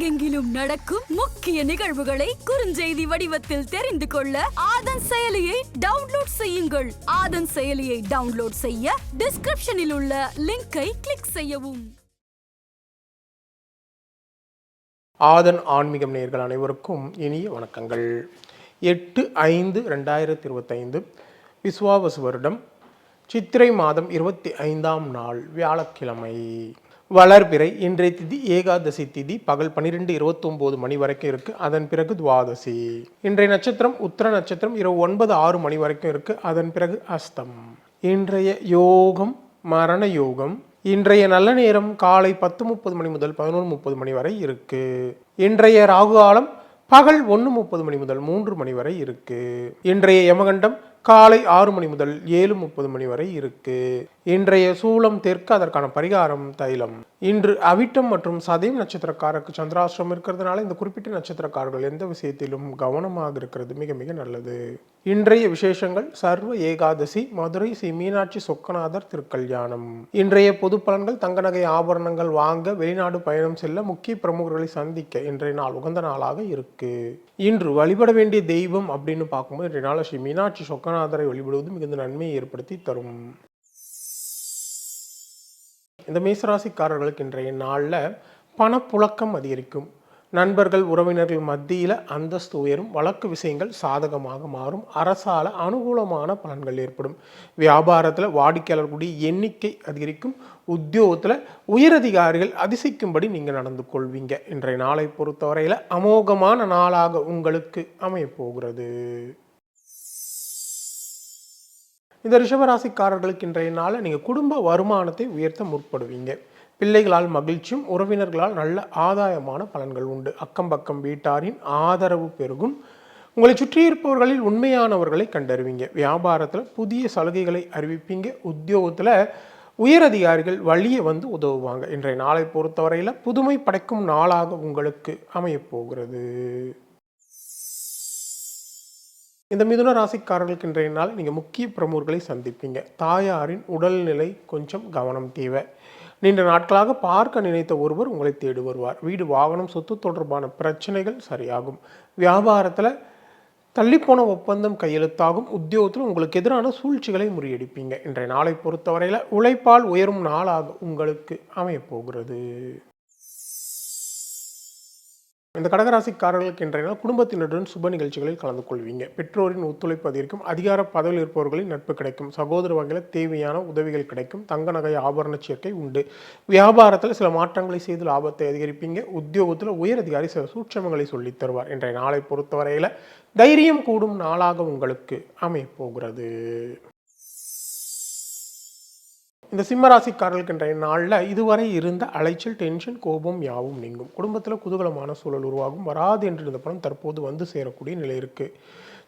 உலகெங்கிலும் நடக்கும் முக்கிய நிகழ்வுகளை குறுஞ்செய்தி வடிவத்தில் தெரிந்து கொள்ள ஆதன் செயலியை டவுன்லோட் செய்யுங்கள். ஆதன் செயலியை டவுன்லோட் செய்ய டிஸ்கிரிப்ஷனில் உள்ள லிங்கை கிளிக் செய்யவும். ஆதன் ஆன்மீகம் நேர்கள் அனைவருக்கும் இனிய வணக்கங்கள். எட்டு ஐந்து ரெண்டாயிரத்தி இருபத்தைந்து விஸ்வாவசு வருடம் சித்திரை மாதம் இருபத்தி ஐந்தாம் நாள் வியாழக்கிழமை. வளர்பிறை இன்றைய திதி ஏகாதசி திதி பகல் பன்னிரெண்டு இருபத்தொம்போது மணி வரைக்கும் இருக்கு. அதன் பிறகு துவாதசி. இன்றைய நட்சத்திரம் உத்தர நட்சத்திரம் இரவு ஒன்பது ஆறு மணி வரைக்கும் இருக்கு. அதன் பிறகு அஸ்தம். இன்றைய யோகம் மரண யோகம். இன்றைய நல்ல நேரம் காலை பத்து முப்பது மணி முதல் பதினொன்று முப்பது மணி வரை இருக்கு. இன்றைய ராகு காலம் பகல் ஒன்று முப்பது மணி முதல் மூன்று மணி வரை இருக்கு. இன்றைய யமகண்டம் காலை ஆறு மணி முதல் ஏழு முப்பது மணி வரை இருக்கு. இன்றைய சூலம் தெற்கு அதற்கான பரிகாரம் தைலம். இன்று அவிட்டம் மற்றும் சதயம் நட்சத்திரக்காரருக்கு சந்திராசிரமம் இருக்கிறதுனால இந்த குறிப்பிட்ட நட்சத்திரக்காரர்கள் எந்த விஷயத்திலும் கவனமாக இருக்கிறது மிக மிக நல்லது. இன்றைய விசேஷங்கள் சர்வ ஏகாதசி மதுரை ஸ்ரீ மீனாட்சி சொக்கநாதர் திருக்கல்யாணம். இன்றைய பொது பலன்கள் தங்க நகை ஆபரணங்கள் வாங்க வெளிநாடு பயணம் செல்ல முக்கிய பிரமுகர்களை சந்திக்க இன்றைய நாள் உகந்த நாளாக இருக்கு. இன்று வழிபட வேண்டிய தெய்வம் அப்படின்னு பார்க்கும்போது இன்றைய நாள் ஸ்ரீ மீனாட்சி சொக்கநாதரை வழிபடுவது மிகுந்த நன்மையை ஏற்படுத்தி தரும். இந்த மேசராசிக்காரர்களுக்கு இன்றைய நாளில் பணப்புழக்கம் அதிகரிக்கும். நண்பர்கள் உறவினர்கள் மத்தியில் அந்தஸ்து உயரும். வழக்கு விஷயங்கள் சாதகமாக மாறும். அரசால் அனுகூலமான பலன்கள் ஏற்படும். வியாபாரத்தில் வாடிக்கையாளர்களுடைய எண்ணிக்கை அதிகரிக்கும். உத்தியோகத்தில் உயரதிகாரிகள் அதிசயிக்கும்படி நீங்கள் நடந்து கொள்வீங்க. இன்றைய நாளை பொறுத்தவரையில் அமோகமான நாளாக உங்களுக்கு அமையப்போகிறது. இந்த ரிஷபராசிக்காரர்களுக்கு இன்றைய நாளில் நீங்கள் குடும்ப வருமானத்தை உயர்த்த முற்படுவீங்க. பிள்ளைகளால் மகிழ்ச்சியும் உறவினர்களால் நல்ல ஆதாயமான பலன்கள் உண்டு. அக்கம் பக்கம் வீட்டாரின் ஆதரவு பெருகும். உங்களை சுற்றியிருப்பவர்களில் உண்மையானவர்களை கண்டறிவீங்க. வியாபாரத்தில் புதிய சலுகைகளை அறிவிப்பீங்க. உத்தியோகத்தில் உயரதிகாரிகள் வழியே வந்து உதவுவாங்க. இன்றைய நாளை பொறுத்தவரையில் புதுமை படைக்கும் நாளாக உங்களுக்கு அமையப்போகிறது இந்த மிதுன ராசிக்காரர்களுக்கு இன்றைய நாள் நீங்கள் முக்கிய பிரமுகர்களை சந்திப்பீங்க. தாயாரின் உடல்நிலை கொஞ்சம் கவனம் தேவை. நீண்ட நாட்களாக பார்க்க நினைத்த ஒருவர் உங்களை தேடி வருவார். வீடு வாகனம் சொத்து தொடர்பான பிரச்சனைகள் சரியாகும். வியாபாரத்தில் தள்ளிப்போன ஒப்பந்தம் கையெழுத்தாகும். உத்தியோகத்தில் உங்களுக்கு எதிரான சூழ்ச்சிகளை முறியடிப்பீங்க. இன்றைய நாளை பொறுத்தவரையில் உழைப்பால் உயரும் நாளாக உங்களுக்கு அமையப்போகிறது இந்த கடகராசிக்காரர்களுக்கு இன்றைய நாள் குடும்பத்தினருடன் சுப நிகழ்ச்சிகளில் கலந்து கொள்வீங்க. பெற்றோரின் ஒத்துழைப்பு அதிகரிக்கும். அதிகார பதவியில் இருப்பவர்களின் நட்பு கிடைக்கும். சகோதர வகையில் தேவையான உதவிகள் கிடைக்கும். தங்க நகை ஆபரண சேர்க்கை உண்டு. வியாபாரத்தில் சில மாற்றங்களை செய்து லாபத்தை அதிகரிப்பீங்க. உத்தியோகத்தில் உயர் அதிகாரி சில சூட்சமங்களை சொல்லித் தருவார். இன்றைய நாளை பொறுத்தவரையில் தைரியம் கூடும் நாளாக உங்களுக்கு அமையப் போகிறது. இந்த சிம்மராசிக்காரர்களுக்கு இன்றைய நாளில் இதுவரை இருந்த அலைச்சல் டென்ஷன் கோபம் யாவும் நீங்கும். குடும்பத்தில் குதூகலமான சூழல் உருவாகும். வராது என்று இருந்த பணம் தற்போது வந்து சேரக்கூடிய நிலை இருக்குது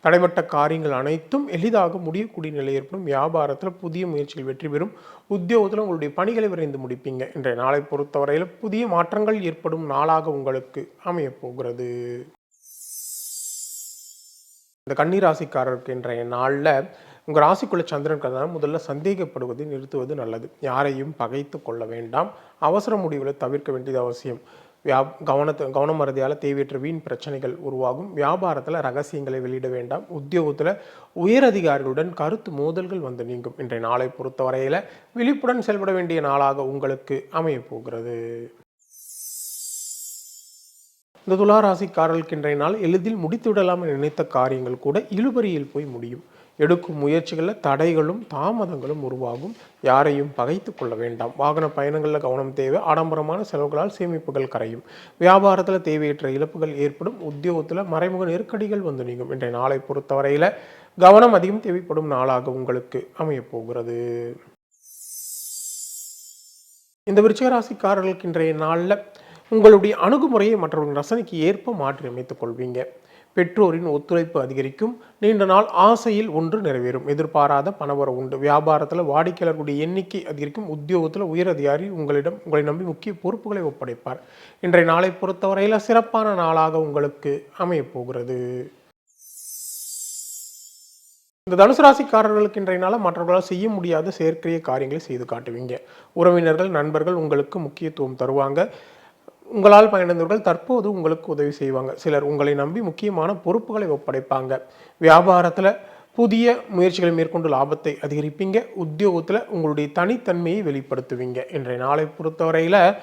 தடைப்பட்ட காரியங்கள் அனைத்தும் எளிதாக முடியக்கூடிய நிலை ஏற்படும். வியாபாரத்தில் புதிய முயற்சிகள் வெற்றி பெறும். உத்தியோகத்தில் உங்களுடைய பணிகளை விரைந்து முடிப்பீங்க. இன்றைய நாளை பொறுத்தவரையில் புதிய மாற்றங்கள் ஏற்படும் நாளாக உங்களுக்கு அமையப் போகிறது. இந்த கன்னிராசிக்காரருக்கு இன்றைய நாளில் உங்கள் ராசிக்குள்ள சந்திரன் இருக்கிறதுனால முதல்ல சந்தேகப்படுவதை நிறுத்துவது நல்லது. யாரையும் பகைத்து கொள்ள வேண்டாம். அவசர முடிவுகளை தவிர்க்க வேண்டியது அவசியம். வியா கவனத்தை கவனம் மறதியால் தேவையற்ற வீண் பிரச்சனைகள் உருவாகும். வியாபாரத்தில் ரகசியங்களை வெளியிட வேண்டாம். உத்தியோகத்தில் உயரதிகாரிகளுடன் கருத்து மோதல்கள் வந்து நீங்கும். இன்றைய நாளை பொறுத்தவரையில் விழிப்புடன் செயல்பட வேண்டிய நாளாக உங்களுக்கு அமையப் போகிறது. இந்த துளாராசிக்காரர்களுக்கு இன்றைய நாள் எளிதில் முடித்துவிடலாம் என நினைத்த காரியங்கள் கூட இழுபறியில் போய் முடியும். எடுக்கும் முயற்சிகளில் தடைகளும் தாமதங்களும் உருவாகும். யாரையும் பகைத்து கொள்ள வேண்டாம். வாகன பயணங்களில் கவனம் தேவை. ஆடம்பரமான செலவுகளால் சேமிப்புகள் கரையும். வியாபாரத்தில் தேவையற்ற இழப்புகள் ஏற்படும். உத்தியோகத்தில் மறைமுக நெருக்கடிகள் வந்து நீங்கும். இன்றைய நாளை பொறுத்தவரையில் கவனம் அதிகம் தேவைப்படும் நாளாக உங்களுக்கு அமையப் போகிறது. இந்த விருச்சிகராசிக்காரர்களுக்கு இன்றைய நாளில் உங்களுடைய அணுகுமுறையை மற்றவர்களின் ரசனைக்கு ஏற்ப மாற்றி அமைத்துக் கொள்வீங்க. பெற்றோரின் ஒத்துழைப்பு அதிகரிக்கும். நீண்ட நாள் ஆசையில் ஒன்று நிறைவேறும். எதிர்பாராத பணவரவு உண்டு. வியாபாரத்தில் வாடிக்கையாளர்களுடைய எண்ணிக்கை அதிகரிக்கும். உத்தியோகத்தில் உயர் அதிகாரி உங்களிடம் உங்களை நம்பி முக்கிய பொறுப்புகளை ஒப்படைப்பார். இன்றைய நாளை பொறுத்தவரையில் சிறப்பான நாளாக உங்களுக்கு அமையப்போகிறது இந்த தனுசு ராசிக்காரர்களுக்கு இன்றைய நாளாக மற்றவர்களால் செய்ய முடியாத செயற்கரிய காரியங்களை செய்து காட்டுவீங்க. உறவினர்கள் நண்பர்கள் உங்களுக்கு முக்கியத்துவம் தருவாங்க. உங்களால் பயனடைந்தவர்கள் தற்போது உங்களுக்கு உதவி செய்வாங்க. சிலர் உங்களை நம்பி முக்கியமான பொறுப்புகளை ஒப்படைப்பாங்க. வியாபாரத்தில் புதிய முயற்சிகளை மேற்கொண்டு லாபத்தை அதிகரிப்பீங்க. உத்தியோகத்தில் உங்களுடைய தனித்தன்மையை வெளிப்படுத்துவீங்க. இன்றைய நாளை பொறுத்தவரையில்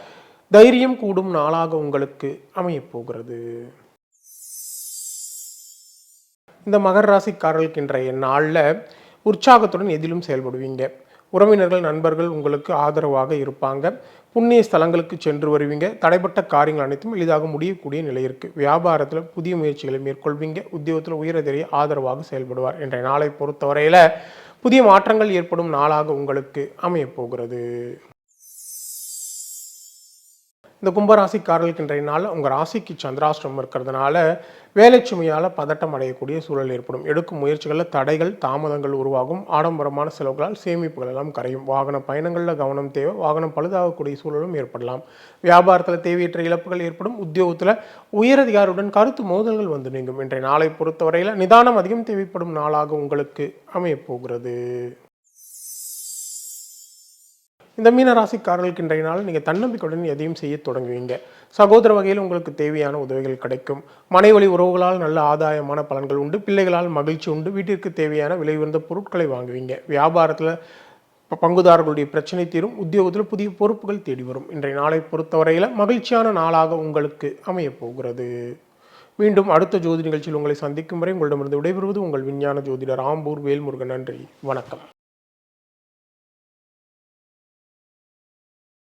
தைரியம் கூடும் நாளாக உங்களுக்கு அமையப் போகிறது. இந்த மகர ராசிக்காரர்களுக்கு இன்றைய நாளில் உற்சாகத்துடன் எதிலும் செயல்படுவீங்க. உறவினர்கள் நண்பர்கள் உங்களுக்கு ஆதரவாக இருப்பாங்க. புண்ணிய ஸ்தலங்களுக்கு சென்று வருவீங்க. தடைப்பட்ட காரியங்கள் அனைத்தும் எளிதாக முடியக்கூடிய நிலை இருக்குது வியாபாரத்தில் புதிய முயற்சிகளை மேற்கொள்வீங்க. உத்தியோகத்தில் உயரதிரிய ஆதரவாக செயல்படுவார். என்ற நாளை பொறுத்தவரையில் புதிய மாற்றங்கள் ஏற்படும் நாளாக உங்களுக்கு அமையப் போகிறது. இந்த கும்பராசிக்காரர்களுக்கு இன்றைய நாள் உங்கள் ராசிக்கு சந்திராஷ்டிரம் இருக்கிறதுனால வேலை சுமையால் பதட்டம் அடையக்கூடிய சூழல் ஏற்படும். எடுக்கும் முயற்சிகளில் தடைகள் தாமதங்கள் உருவாகும். ஆடம்பரமான செலவுகளால் சேமிப்புகள் எல்லாம் கரையும். வாகன பயணங்களில் கவனம் தேவை. வாகனம் பழுதாகக்கூடிய சூழலும் ஏற்படலாம். வியாபாரத்தில் தேவையற்ற இழப்புகள் ஏற்படும். உத்தியோகத்தில் உயரதிகாரியுடன் கருத்து மோதல்கள் வந்து நீங்கும். இன்றைய நாளை பொறுத்தவரையில் நிதானம் அதிகம் தேவைப்படும் நாளாக உங்களுக்கு அமையப்போகிறது. இந்த மீன ராசிக்காரர்களுக்கு இன்றைய நாள் நீங்கள் தன்னம்பிக்கையுடன் எதையும் செய்ய தொடங்குவீங்க. சகோதர வகையில் உங்களுக்கு தேவையான உதவிகள் கிடைக்கும். மனைவழி உறவுகளால் நல்ல ஆதாயமான பலன்கள் உண்டு. பிள்ளைகளால் மகிழ்ச்சி உண்டு. வீட்டிற்கு தேவையான விலை உயர்ந்த பொருட்களை வாங்குவீங்க. வியாபாரத்தில் பங்குதாரர்களுடைய பிரச்சனை தீரும். உத்தியோகத்தில் புதிய பொறுப்புகள் தேடி வரும். இன்றைய நாளை பொறுத்தவரையில் மகிழ்ச்சியான நாளாக உங்களுக்கு அமையப் போகிறது. மீண்டும் அடுத்த ஜோதி நிகழ்ச்சியில் உங்களை சந்திக்கும் வரை உங்களிடமிருந்து விடைபெறுவது உங்கள் விஞ்ஞான ஜோதிடர் ஆம்பூர் வேல்முருகன். நன்றி. வணக்கம்.